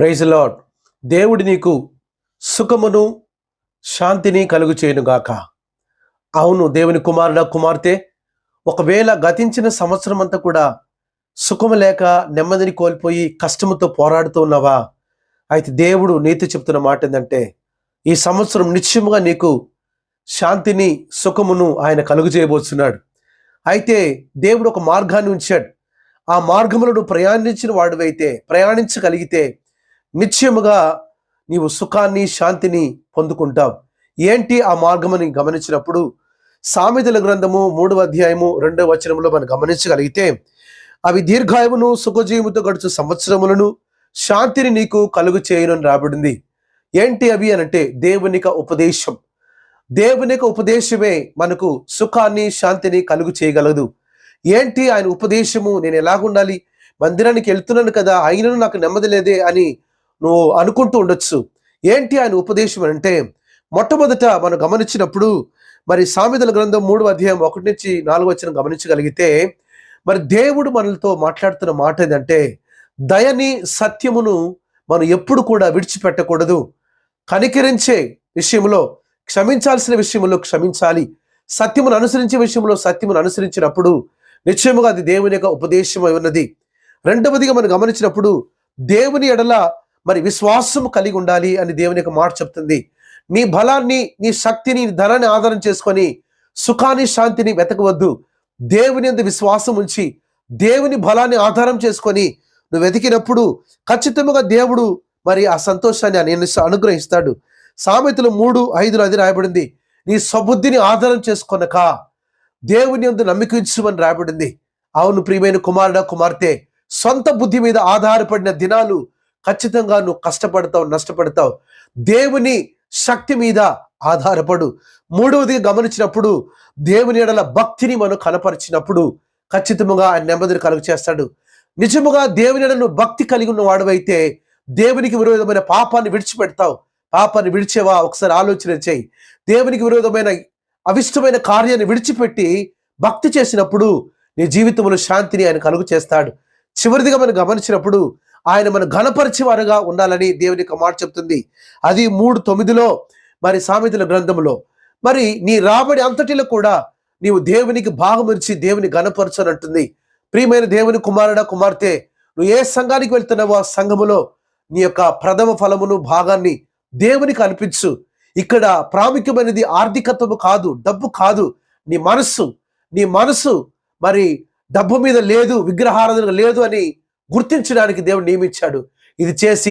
Praise lord దేవుడి నీకు సుఖమును శాంతిని కలుగు చేయనుగాక అవును దేవుని కుమారుడ కుమార్తె ఒకవేళ గతించిన సంవత్సరం అంతా కూడా సుఖము లేక నెమ్మదిని కోల్పోయి కష్టముతో పోరాడుతూ ఉన్నావా? అయితే దేవుడు నీతి చెప్తున్న మాట ఏంటంటే ఈ సంవత్సరం నిశ్చయముగా నీకు శాంతిని సుఖమును ఆయన కలుగు చేయబోతున్నాడు అయితే దేవుడు ఒక మార్గాన్ని ఉంచాడు. ఆ మార్గములను ప్రయాణించిన వాడువైతే ప్రయాణించగలిగితే నిశ్చయముగా నీవు సుఖాన్ని శాంతిని పొందుకుంటావు. ఏంటి ఆ మార్గమని గమనించినప్పుడు? సామెతల గ్రంథము మూడవ అధ్యాయము రెండవ వచనంలో మనం గమనించగలిగితే అవి దీర్ఘాయువును సుఖజీవుతో గడుచు సంవత్సరములను శాంతిని నీకు కలుగు చేయను రాబడింది. ఏంటి అవి అనంటే దేవునిక ఉపదేశం. దేవునిక ఉపదేశమే మనకు సుఖాన్ని శాంతిని కలుగు చేయగలదు. ఏంటి ఆయన ఉపదేశము? నేను ఎలాగుండాలి? మందిరానికి వెళ్తున్నాను కదా అయినను నాకు నెమ్మది లేదే అని నువ్వు అనుకుంటూ ఉండొచ్చు. ఏంటి ఆయన ఉపదేశం అంటే మొట్టమొదట మనం గమనించినప్పుడు మరి సామెతల గ్రంథం మూడు అధ్యాయం ఒకటి నుంచి నాలుగు వచ్చిన గమనించగలిగితే మరి దేవుడు మనలతో మాట్లాడుతున్న మాట ఏంటంటే దయని సత్యమును మనం ఎప్పుడు కూడా విడిచిపెట్టకూడదు. కనికరించే విషయంలో క్షమించాల్సిన విషయంలో క్షమించాలి. సత్యమును అనుసరించే విషయంలో సత్యమును అనుసరించినప్పుడు నిశ్చయముగా అది దేవుని యొక్క ఉపదేశం అయి ఉన్నది. రెండవదిగా మనం గమనించినప్పుడు దేవుని ఎడల మరి విశ్వాసం కలిగి ఉండాలి అని దేవుని యొక్క మాట చెప్తుంది. నీ బలాన్ని నీ శక్తిని ధనాన్ని ఆధారం చేసుకొని సుఖాన్ని శాంతిని వెతకవద్దు. దేవుని అందు విశ్వాసం ఉంచి దేవుని బలాన్ని ఆధారం చేసుకొని నువ్వు వెతికినప్పుడు ఖచ్చితంగా దేవుడు మరి ఆ సంతోషాన్ని నేను అనుగ్రహిస్తాడు. సామెతలు మూడు ఐదులో అది రాయబడింది. నీ సబుద్ధిని ఆధారం చేసుకొనక దేవుని అందు నమ్మికించుమని రాయబడింది. అవును ప్రియమైన కుమారుడ కుమార్తె సొంత బుద్ధి మీద ఆధారపడిన దినాలు ఖచ్చితంగా నువ్వు కష్టపడతావు నష్టపడతావు. దేవుని శక్తి మీద ఆధారపడు. మూడవది గమనించినప్పుడు దేవుని ఎడల భక్తిని మనం కనపరిచినప్పుడు ఖచ్చితంగా ఆయన నెమ్మదిని కలుగు చేస్తాడు నిజముగా దేవుని ఎడల భక్తి కలిగి ఉన్న వాడువైతే దేవునికి విరోధమైన పాపాన్ని విడిచిపెడతావు. పాపాన్ని విడిచేవా? ఒకసారి ఆలోచన చేయి. దేవునికి విరోధమైన అవిష్టమైన కార్యాన్ని విడిచిపెట్టి భక్తి చేసినప్పుడు నీ జీవితంలో శాంతిని ఆయన కలుగు చేస్తాడు చివరిదిగా మనం గమనించినప్పుడు ఆయన మన ఘనపరిచేవారుగా ఉండాలని దేవుని యొక్క మాట చెప్తుంది. అది మూడు తొమ్మిదిలో మరి సామెతల గ్రంథంలో. మరి నీ రాబడి అంతటిలో కూడా నీవు దేవునికి భాగమించి దేవుని గణపరచనంటుంది ప్రియమైన దేవుని కుమారుడ కుమార్తె నువ్వు ఏ సంఘానికి వెళ్తున్నావో ఆ సంఘములో నీ యొక్క ప్రథమ ఫలమును భాగాన్ని దేవునికి అనిపించు ఇక్కడ ప్రాముఖ్యమైనది ఆర్థికత్వము కాదు డబ్బు కాదు నీ మనస్సు. నీ మనసు మరి డబ్బు మీద లేదు విగ్రహారాధన లేదు అని గుర్తించడానికి దేవుడు నియమించాడు. ఇది చేసి